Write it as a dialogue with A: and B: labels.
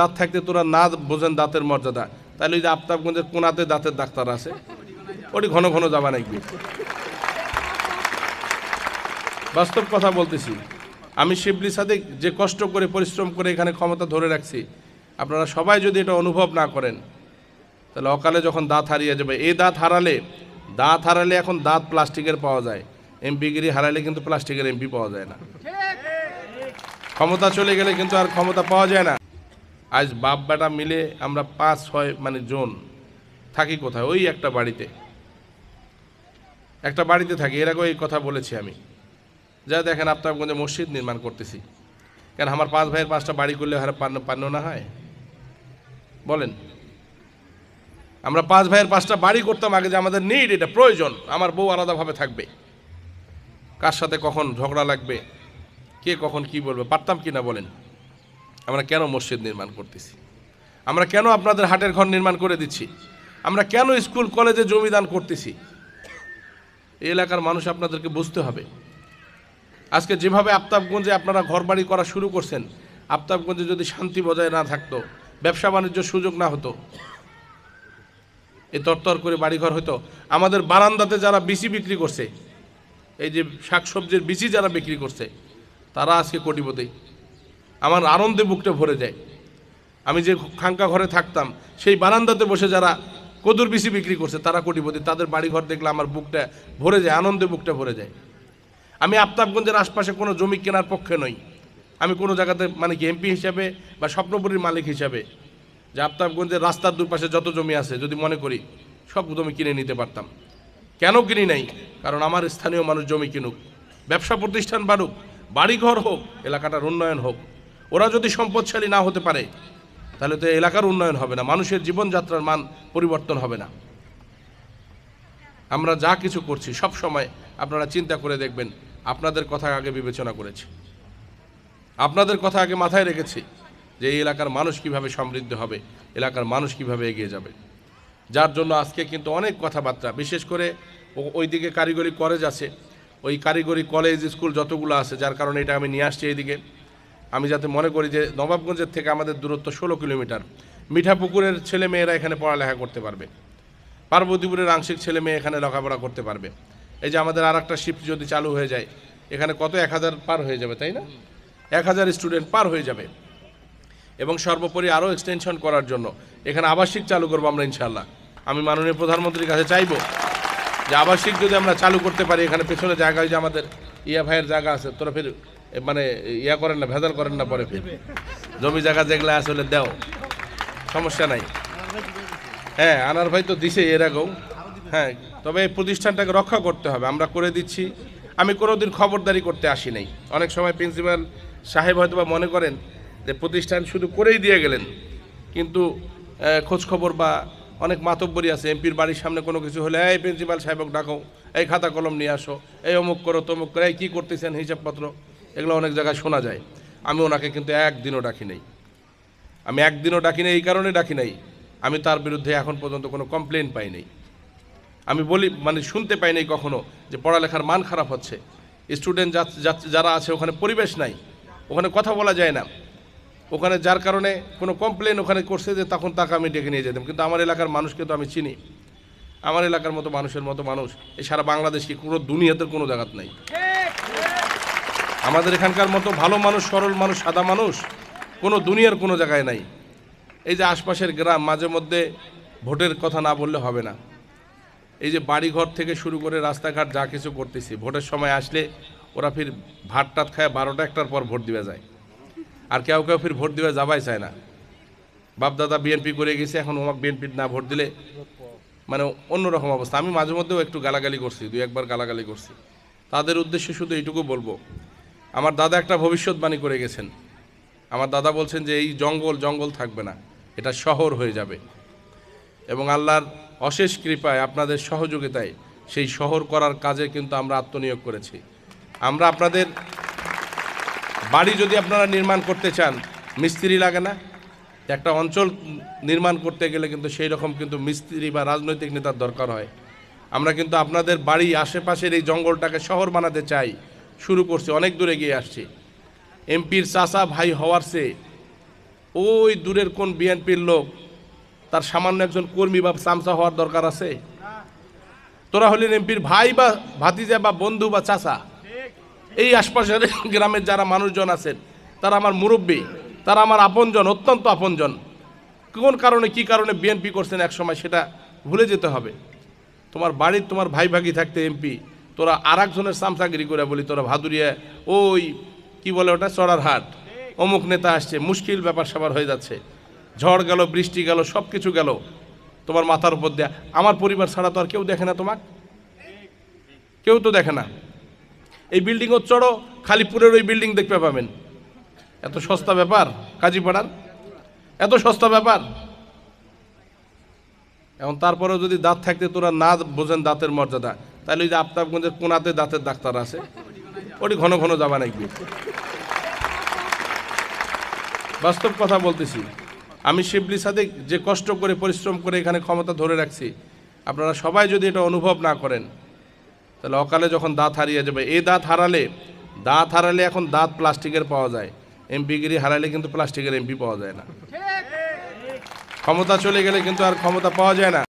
A: দাঁত থাকতে তোরা না বোঝেন দাঁতের মর্যাদা। তাহলে ওই যে আফতাবগঞ্জের কোনাতে দাঁতের ডাক্তার আছে। ওটি ঘন ঘন যাবা নাকি? বাস্তব কথা বলতেছি। আমি শিবলি সাদেক যে কষ্ট করে, পরিশ্রম করে এখানে ক্ষমতা ধরে রাখছি, আপনারা সবাই যদি এটা অনুভব না করেন, তাহলে অকালে যখন দাঁত হারিয়ে যাবে, এই দাঁত হারালে দাঁত হারালে এখন দাঁত প্লাস্টিকের পাওয়া যায়। এমপিগিরি হারালে কিন্তু প্লাস্টিকের এমপি পাওয়া যায় না। ক্ষমতা চলে গেলে কিন্তু আর ক্ষমতা পাওয়া যায় না। আজ বাপ বেটা মিলে আমরা পাঁচ, ছয় মানে জন থাকি কোথায়? ওই একটা বাড়িতে। একটা বাড়িতে থাকি, এর আগে এই কথা বলেছি আমি। যা দেখেন, আফতাবগঞ্জে মসজিদ নির্মাণ করতেছি। কেন, আমার পাঁচ ভাইয়ের পাঁচটা বাড়ি করলে হারে পান্ন পান্ন না হয়? বলেন। আমরা পাঁচ ভাইয়ের পাঁচটা বাড়ি করতাম আগে যে আমাদের নিড এটা প্রয়োজন। আমার বউ আলাদাভাবে থাকবে। কার সাথে কখন ঝগড়া লাগবে? কে কখন কি বলবে? পারতাম কি না বলেন? আমরা কেন মসজিদ নির্মাণ করতেছি? আমরা কেন আপনাদের হাটের ঘর নির্মাণ করে দিচ্ছি? আমরা কেন স্কুল, কলেজে জমি দান করতেছি? এই এলাকার মানুষ আপনাদেরকে বুঝতে হবে। আজকে যেভাবে আফতাবগঞ্জে আপনারা ঘরবাড়ি করা শুরু করছেন, আফতাবগঞ্জে যদি শান্তি বজায় না থাকতো, ব্যবসা বাণিজ্য সুযোগ না হতো এই তরতর করে বাড়িঘর হতো, আমাদের বারান্দাতে যারা বিচি বিক্রি করছে, এই যে শাকসবজির বিচি যারা বিক্রি করছে, তারা আজকে কোটিপতি। আমার আনন্দে বুকটা ভরে যায়। আমি যে খাঙ্কা ঘরে থাকতাম, সেই বারান্দাতে বসে যারা কদুর বিচি বিক্রি করছে, তারা কোটিপতি, তাদের বাড়িঘর দেখলে আমার বুকটা ভরে যায়, আনন্দে বুকটা ভরে যায়। আমি আফতাবগঞ্জের আশপাশে কোনো জমি কেনার পক্ষে নই। আমি কোনো জায়গাতে মানে কি এমপি হিসাবে বা স্বপ্নপুরীর মালিক হিসাবে যে আফতাবগঞ্জের রাস্তার দুপাশে যত জমি আছে, যদি মনে করি, সব জমি কিনে নিতে পারতাম। কেন কিনি নাই? কারণ আমার স্থানীয় মানুষ জমি কিনুক, ব্যবসা প্রতিষ্ঠান বাড়ুক, বাড়িঘর হোক, এলাকাটার উন্নয়ন হোক। ওরা যদি সম্পদশালী না হতে পারে, তাহলে তো এলাকার উন্নয়ন হবে না, মানুষের জীবনযাত্রার মান পরিবর্তন হবে না। আমরা যা কিছু করছি, সব সময় আপনারা চিন্তা করে দেখবেন, আপনাদের কথা আগে বিবেচনা করেছি। আপনাদের কথা আগে মাথায় রেখেছি যে এই এলাকার মানুষ কীভাবে সমৃদ্ধ হবে, এলাকার মানুষ কীভাবে এগিয়ে যাবে। যার জন্য আজকে কিন্তু অনেক কথাবার্তা, বিশেষ করে ও- ওইদিকে কারিগরি কলেজ আছে। ওই কারিগরি কলেজ, স্কুল যতগুলো আছে, যার কারণে এটা আমি নিয়ে আসছি এইদিকে। আমি যাতে মনে করি যে নবাবগঞ্জের থেকে আমাদের দূরত্ব ষোলো কিলোমিটার। মিঠাপুকুরের ছেলে মেয়েরা এখানে পড়ালেখা করতে পারবে। পার্বতীপুরের আংশিক ছেলে মেয়ে এখানে লেখাপড়া করতে পারবে। এই যে আমাদের আর একটা শিফট যদি চালু হয়ে যায়, এখানে কত এক হাজার পার হয়ে যাবে, তাই না? এক হাজার স্টুডেন্ট পার হয়ে যাবে। এবং সর্বোপরি আরও এক্সটেনশন করার জন্য এখানে আবাসিক চালু করব আমরা ইনশাল্লাহ আমি মাননীয় প্রধানমন্ত্রীর কাছে চাইব যে আবাসিক যদি আমরা চালু করতে পারি, এখানে পেছনে জায়গায় যে আমাদের ইয়া ভাইয়ের জায়গা আছে, তোরা ফের মানে ইয়া করেন না, ভেজাল করেন না পরে জমি জায়গা যেগুলো আসলে দেও। সমস্যা নাই। হ্যাঁ আনার ভাই তো দিছে এর আগেও। হ্যাঁ তবে এই প্রতিষ্ঠানটাকে রক্ষা করতে হবে, আমরা করে দিচ্ছি। আমি কোনোদিন খবরদারি করতে আসি নাই। অনেক সময় প্রিন্সিপাল সাহেব হয়তো বা মনে করেন যে প্রতিষ্ঠান শুধু করেই দিয়ে গেলেন। কিন্তু খোঁজ খবর বা অনেক মাতব্বরি আছে, এমপির বাড়ির সামনে কোনো কিছু হলে, এই প্রিন্সিপাল সাহেবক ডাকো, এই খাতা কলম নিয়ে আসো, এই অমুক করো, তমুক করো, এই কী করতেছেন হিসাবপত্র? এগুলো অনেক জায়গায় শোনা যায়। আমি ওনাকে কিন্তু একদিনও ডাকি নাই। আমি একদিনও ডাকি নাই, এই কারণে ডাকি নাই। আমি তার বিরুদ্ধে এখন পর্যন্ত কোনো কমপ্লেন পাই নাই। আমি বলি মানে শুনতে পাই নাই কখনো যে পড়ালেখার মান খারাপ হচ্ছে। স্টুডেন্ট যারা আছে ওখানে পরিবেশ নাই। ওখানে কথা বলা যায় না। ওখানে যার কারণে কোনো কমপ্লেন ওখানে করছে যে তখন তাকে আমি ডেকে নিয়ে যেতাম। কিন্তু আমার এলাকার মানুষকে তো আমি চিনি। আমার এলাকার মতো মানুষের মতো মানুষ। এই সারা বাংলাদেশ কি কোনো দুনিয়াতে কোনো জায়গাত নাই। আমাদের এখানকার মতো ভালো মানুষ, সরল মানুষ, সাদা মানুষ কোনো দুনিয়ার কোনো জায়গায় নাই। এই যে আশপাশের গ্রাম, মাঝে মধ্যে ভোটের কথা না বললে হবে না। এই যে বাড়িঘর থেকে শুরু করে রাস্তাঘাট যা কিছু করতেছি, ভোটের সময় আসলে ওরা ফির ভাত টাত খায়, বারোটা একটার পর ভোট দিবে যায়। আর কেউ কেউ ফির ভোট দিবে যাবাই চায় না। বাপদাদা বিএনপি করে গেছে, এখন ওমাক বিএনপি না ভোট দিলে মানে অন্যরকম অবস্থা। আমি মাঝে মধ্যেও একটু গালাগালি করছি, দুই একবার গালাগালি করছি। তাদের উদ্দেশ্যে শুধু এইটুকু বলব আমার দাদা একটা ভবিষ্যৎবাণী করে গেছেন। আমার দাদা বলছেন যে এই জঙ্গল জঙ্গল থাকবে না, এটা শহর হয়ে যাবে। এবং আল্লাহর অশেষ কৃপায়, আপনাদের সহযোগিতায় সেই শহর করার কাজে কিন্তু আমরা আত্মনিয়োগ করেছি। আমরা আপনাদের বাড়ি যদি আপনারা নির্মাণ করতে চান, মিস্ত্রি লাগে না। একটা অঞ্চল নির্মাণ করতে গেলে কিন্তু সেই রকম কিন্তু মিস্ত্রি বা রাজনৈতিক নেতার দরকার হয়। আমরা কিন্তু আপনাদের বাড়ি, আশেপাশের এই জঙ্গলটাকে শহর বানাতে চাই। শুরু করছে, অনেক দূরে গিয়ে আসছে। এমপির চাচা ভাই হওয়ার চেয়ে ওই দূরের কোন বিএনপির লোক, তার সামান্য একজন কর্মী বা চামচা হওয়ার দরকার আছে? তোরা হলেন এমপির ভাই বা ভাতিজা বা বন্ধু বা চাচা, এই আশপাশের গ্রামের যারা মানুষজন আছেন, তারা আমার মুরব্বী, তারা আমার আপনজন, অত্যন্ত আপনজন। কোন কারণে, কি কারণে বিএনপি করছেন এক সময় সেটা ভুলে যেতে হবে। তোমার বাড়ির তোমার ভাই ভাগি থাকতে এমপি তোরা আর একজনের সামসাগিরি করে বলি, তোরা ভাদুরিয়া, ওই, কি বলে ওটা চড়ার হাট অমুক নেতা আসছে, মুশকিল ব্যাপার স্যাপার হয়ে যাচ্ছে। ঝড় গেল, বৃষ্টি গেল সব কিছু গেল। তোমার মাথার উপর দেয়া, আমার পরিবার ছাড়া তো আর কেউ দেখে না তোমাক? কেউ তো দেখে না। এই বিল্ডিং বিল্ডিংও চড়ো খালিপুরের ওই বিল্ডিং দেখতে পাবেন। এত সস্তা ব্যাপার, কাজীপাড়ার? এত সস্তা ব্যাপার। এখন তারপরেও যদি দাঁত থাকতে তোরা না বোঝেন দাঁতের মর্যাদা। তাহলে ওই যে আফতাবগঞ্জের কোনাতে দাঁতের ডাক্তার আছে। ওটি ঘন ঘন যাবা নাকি? বাস্তব কথা বলতেছি আমি শিবলি সাদেক যে কষ্ট করে পরিশ্রম করে এখানে ক্ষমতা ধরে রাখছি আপনারা সবাই যদি এটা অনুভব না করেন তাহলে অকালে যখন দাঁত হারিয়ে যাবে এই দাঁত হারালে দাঁত হারালে এখন দাঁত প্লাস্টিকের পাওয়া যায় এমপিগিরি হারালে কিন্তু প্লাস্টিকের এমপি পাওয়া যায় না। ক্ষমতা চলে গেলে কিন্তু আর ক্ষমতা পাওয়া যায় না।